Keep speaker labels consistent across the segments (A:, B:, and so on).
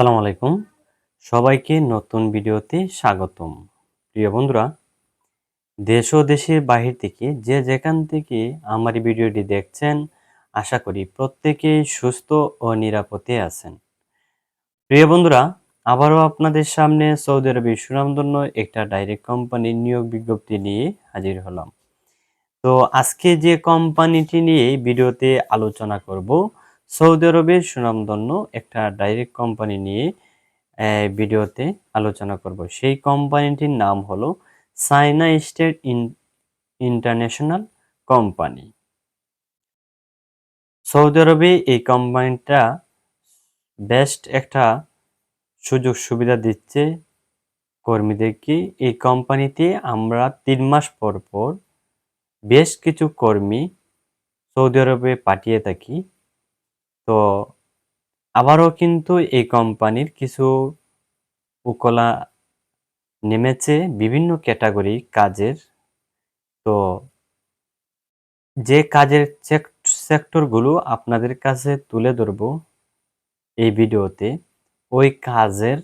A: আসসালামু আলাইকুম। সবাইকে নতুন ভিডিওতে স্বাগতম। প্রিয় বন্ধুরা, দেশ ও দেশের বাহির থেকে যে যেখান থেকে আমার ভিডিওটি দেখছেন, আশা করি প্রত্যেকেই সুস্থ ও নিরাপদে আছেন। প্রিয় বন্ধুরা, আবারও আপনাদের সামনে সৌদি আরবের সুনামধন্য একটা ডাইরেক্ট কোম্পানির নিয়োগ বিজ্ঞপ্তি নিয়ে হাজির হলাম। তো আজকে যে কোম্পানিটি নিয়ে ভিডিওতে আলোচনা করব সৌদি আরবের সুনামধন্য একটা ডাইরেক্ট কোম্পানি নিয়ে ভিডিওতে আলোচনা করব। সেই কোম্পানিটির নাম হলো সাইনা স্টেট ইন্টারন্যাশনাল কোম্পানি সৌদি আরবে এই কোম্পানিটা বেস্ট একটা সুযোগ সুবিধা দিচ্ছে কর্মীদেরকে। এই কোম্পানিতে আমরা তিন মাস পর পর বেশ কিছু কর্মী সৌদি আরবে পাঠিয়ে থাকি। তো আবারও কিন্তু এই কোম্পানির কিছু উকলা নেমেছে বিভিন্ন ক্যাটাগরি কাজের। তো যে কাজের সেক্টরগুলো আপনাদের কাছে তুলে ধরবো এই ভিডিওতে, ওই কাজের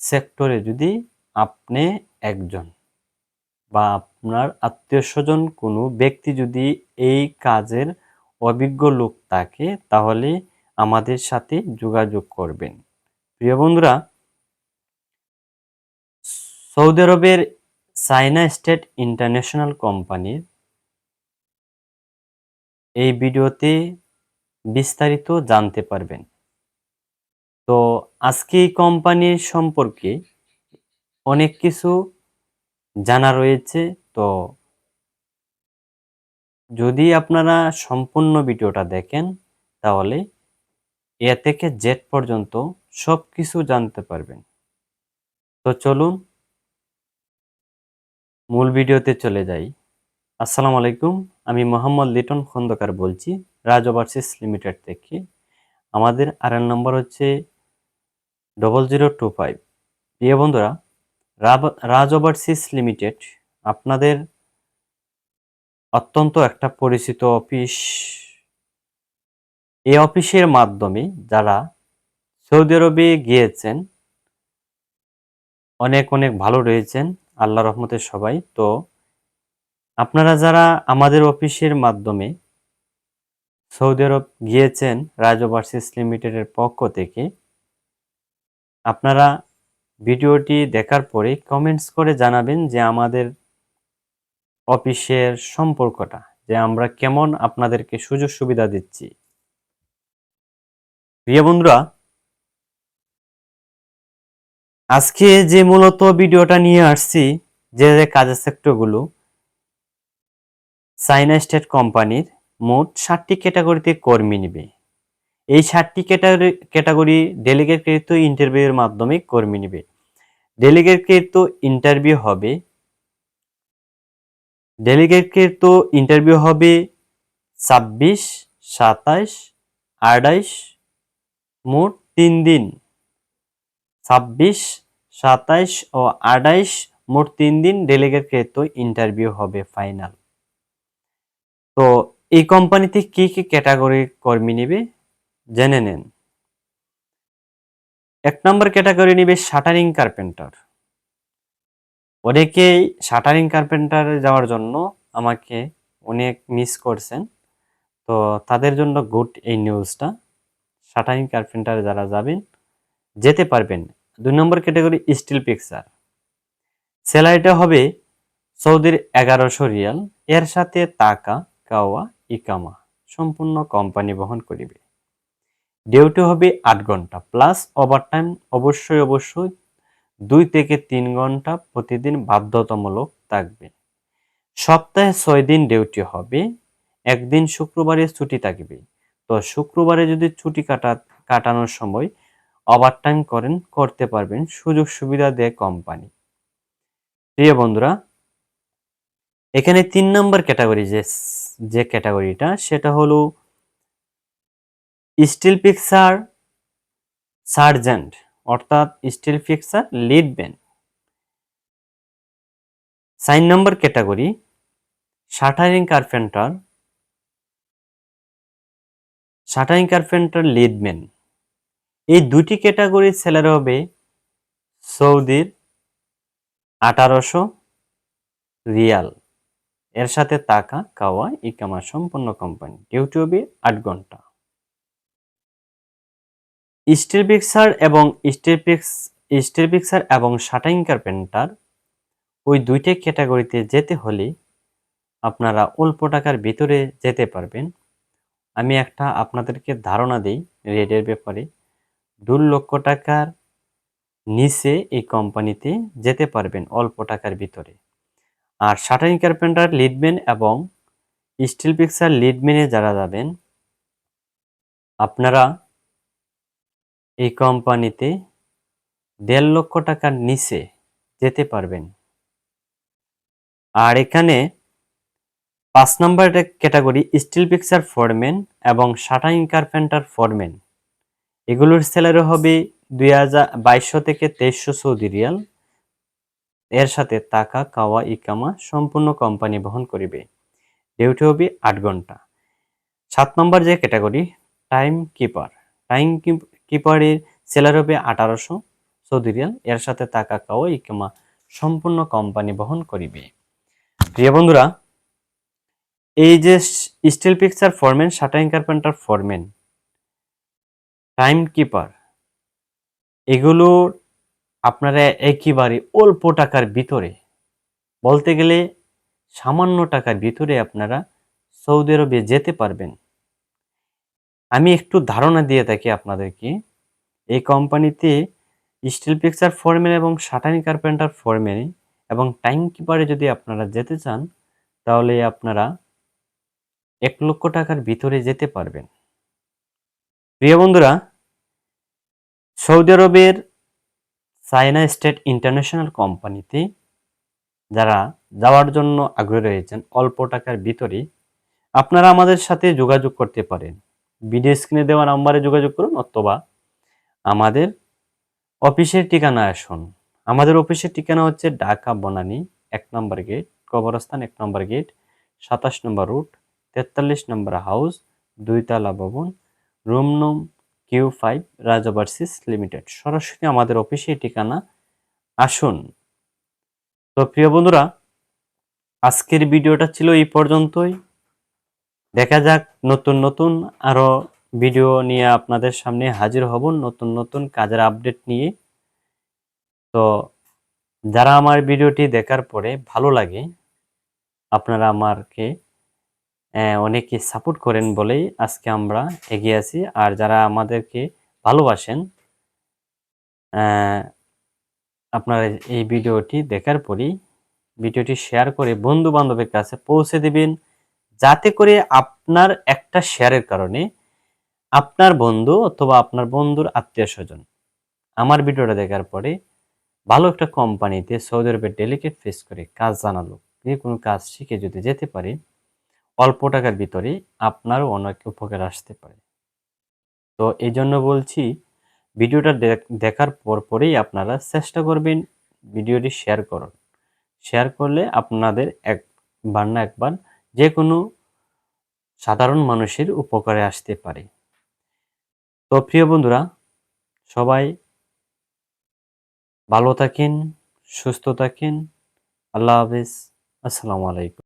A: সেক্টরে যদি আপনি একজন বা আপনার আত্মীয় স্বজন কোনো ব্যক্তি যদি এই কাজের অভিজ্ঞ লোক থাকে, তাহলে আমাদের সাথে যোগাযোগ করবেন। প্রিয় বন্ধুরা, সৌদি আরবের সাইনা স্টেট ইন্টারন্যাশনাল কোম্পানির এই ভিডিওতে বিস্তারিত জানতে পারবেন। তো আজকে এই কোম্পানির সম্পর্কে অনেক কিছু জানা রয়েছে। তো যদি আপনারা সম্পূর্ণ ভিডিওটা দেখেন, তাহলে এ থেকে জেড পর্যন্ত সব কিছু জানতে পারবেন। তো চলুন মূল ভিডিওতে চলে যাই। আসসালামু আলাইকুম, আমি মোহাম্মদ লিটন খন্দকার বলছি, রাজ ওভারসিস লিমিটেড থেকে। আমাদের আর নম্বর হচ্ছে ডবল জিরো টু ফাইভ প্রিয় বন্ধুরা রাজ ওভারসিস লিমিটেড আপনাদের অত্যন্ত একটা পরিচিত অফিস এই অফিসের মাধ্যমে যারা সৌদি আরবে গিয়েছেন, অনেক অনেক ভালো রয়েছেন আল্লাহ রহমতের সবাই। তো আপনারা যারা আমাদের অফিসের মাধ্যমে সৌদি আরব গিয়েছেন, রাজ ওভারসিস লিমিটেডের পক্ষ থেকে, আপনারা ভিডিওটি দেখার পরে কমেন্টস করে জানাবেন যে আমাদের অফিসের সম্পর্কটা, যে আমরা কেমন আপনাদেরকে সুযোগ সুবিধা দিচ্ছি। প্রিয় বন্ধুরা, আজকে যে মূলত ভিডিওটা নিয়ে আসছি, যে যে কাজের সেক্টরগুলো চাইনা স্টেট কোম্পানির মোট ষাটটি ক্যাটাগরিতে কর্মী নিবে। এই ষাটটি ক্যাটাগরি ক্যাটাগরি ডেলিগেটকৃত ইন্টারভিউয়ের মাধ্যমে কর্মী নিবে। ডেলিগেটকৃত ইন্টারভিউ হবে, ডেলিগেটকৃত ইন্টারভিউ হবে ছাব্বিশ, সাতাইশ আঠাইশ মোট তিন দিন। ছাব্বিশ, সাতাইশ ও আঠাইশ মোট তিন দিন ডেলিগেটকৃত ইন্টারভিউ হবে ফাইনাল তো এই কোম্পানিতে কি কি ক্যাটাগরির কর্মী নিবে? জেনে নেন। এক নম্বর ক্যাটাগরি নিবে শাটারিং কার্পেন্টার। অনেকেই শাটারিং কার্পেন্টার যাওয়ার জন্য আমাকে অনেক মিস করছেন। তো তাদের জন্য গুড এই নিউজটা শাটারিং কার্পেন্টার যারা যাবেন, যেতে পারবেন। দুই নম্বর ক্যাটাগরি স্টিল পিকচার স্যালারিটা হবে সৌদির এগারোশো রিয়াল। এর সাথে তাকা, কাওয়া, ইকামা সম্পূর্ণ কোম্পানি বহন করিবে। ডিউটি হবে আট ঘণ্টা। প্লাস ওভারটাইম অবশ্যই অবশ্যই দুই থেকে তিন ঘণ্টা প্রতিদিন বাধ্যতামূলক থাকবে। সপ্তাহে ছয় দিন ডিউটি হবে। একদিন শুক্রবারে ছুটি থাকবে। তো শুক্রবারে যদি ছুটি কাটা, কাটানোর সময় ওভারটাইম করেন, করতে পারবেন সুযোগ সুবিধা দেয় কোম্পানি। প্রিয় বন্ধুরা, এখানে তিন নম্বর ক্যাটাগরি যে যে ক্যাটাগরিটা, সেটা হলো স্টিল পিকচার সার্জেন্ট, অর্থাৎ steel fixer lead ban sign number category, shuttering carpenter shuttering carpenter leadman এই দুটি ক্যাটাগরির স্যালারি হবে সৌদির আঠারোশো রিয়াল। এর সাথে টাকা কাওয়া, ইকামা সম্পূর্ণ কোম্পানি। ডিউটি হবে আট ঘণ্টা। স্টিল পিক্সার এবং স্টিল পিক্স, স্টিল পিক্সার এবং শাটাইং কার্পেন্টার, ওই দুইটা ক্যাটাগরিতে যেতে হলে আপনারা অল্প টাকার ভিতরে যেতে পারবেন। আমি একটা আপনাদেরকে ধারণা দিই রেটের ব্যাপারে। দু লক্ষ টাকার নিচে এই কোম্পানিতে যেতে পারবেন অল্প টাকার ভিতরে। আর শাটারিং কার্পেন্টার, লিডম্যান এবং স্টিল পিক্সার লিডম্যানে যারা যাবেন, আপনারা এই কোম্পানিতে দেড় লক্ষ টাকার নিচে যেতে পারবেন। আর এখানে পাঁচ নম্বর ক্যাটাগরি স্টিল পিকচার ফরম্যান এবং শাটারিং কার্পেন্টার ফরম্যান। এগুলোর স্যালারি হবে দুই হাজার বাইশশো থেকে তেইশশো সৌদি রিয়াল। এর সাথে টাকা কাওয়া, ইকামা সম্পূর্ণ কোম্পানি বহন করিবে। ডিউটি হবে আট ঘণ্টা। সাত নম্বর যে ক্যাটাগরি, টাইম কিপার। টাইম কিপারের স্যালারি হবে আঠারোশো সৌদি রিয়াল। এর সাথে টাকা কাওয়া, ইকামা সম্পূর্ণ কোম্পানি বহন করিবে। প্রিয় বন্ধুরা এই যে steel fixer foreman shuttering carpenter foreman time keeper এগুলোর আপনারা একেবারে অল্প টাকার ভিতরে, বলতে গেলে সামান্য টাকার ভিতরে আপনারা সৌদি আরবে যেতে পারবেন। আমি একটু ধারণা দিয়ে থাকি আপনাদেরকে, এই কোম্পানিতে স্টিল পিকচার ফরম্যান এবং শাটানি কার্পেন্টার ফরম্যান এবং টাইম কিপারে যদি আপনারা যেতে চান, তাহলে আপনারা এক লক্ষ টাকার ভিতরে যেতে পারবেন। প্রিয় বন্ধুরা, সৌদি আরবের চায়না স্টেট ইন্টারন্যাশনাল কোম্পানিতে যারা যাওয়ার জন্য আগ্রহী রয়েছেন, অল্প টাকার ভিতরে আপনারা আমাদের সাথে যোগাযোগ করতে পারেন। ভিডিও স্ক্রিনে দেওয়া নাম্বারে যোগাযোগ করুন অথবা আমাদের অফিসের ঠিকানা আসুন। আমাদের অফিসের ঠিকানা হচ্ছে ঢাকা বনানী, এক নম্বর গেট, কবরস্থান, এক নম্বর গেট, সাতাশ নম্বর রুট তেতাল্লিশ নম্বর হাউস, দুইতলা ভবন, রুম নম কিউ ফাইভ রাজাভার্সিস লিমিটেড। সরাসরি আমাদের অফিসে ঠিকানা, আসুন। তো প্রিয় বন্ধুরা, আজকের ভিডিওটা ছিল এই পর্যন্তই। দেখা যাক নতুন নতুন আরও ভিডিও নিয়ে আপনাদের সামনে হাজির হব, নতুন নতুন কাজের আপডেট নিয়ে। তো যারা আমার ভিডিওটি দেখার পরে ভালো লাগে, আপনারা আমারকে অনেকে সাপোর্ট করেন বলেই আজকে আমরা এগিয়ে আছি। আর যারা আমাদেরকে ভালোবাসেন আপনারা এই ভিডিওটি দেখার পরই ভিডিওটি শেয়ার করে বন্ধু বান্ধবের কাছে পৌঁছে দিবেন। যাতে করে আপনার একটা শেয়ারের কারণে আপনার বন্ধু অথবা আপনার বন্ধুর আত্মীয় স্বজন আমার ভিডিওটা দেখার পরে ভালো একটা কোম্পানিতে সৌদি আরবের ডেলিকেট ফেস করে কাজ জানালো। যে কোনো কাজ শিখে যদি যেতে পারে অল্প টাকার ভিতরে আপনারও অনেক উপকার আসতে পারে। তো এই জন্য বলছি, ভিডিওটা দেখার পর পরেই আপনারা চেষ্টা করবেন ভিডিওটি শেয়ার করুন শেয়ার করলে আপনাদের একবার না একবার যে কোনো সাধারণ মানুষের উপকারে আসতে পারে। তো প্রিয় বন্ধুরা, সবাই ভালো থাকেন, সুস্থ থাকেন। আল্লাহ হাফিজ। আসসালামু আলাইকুম।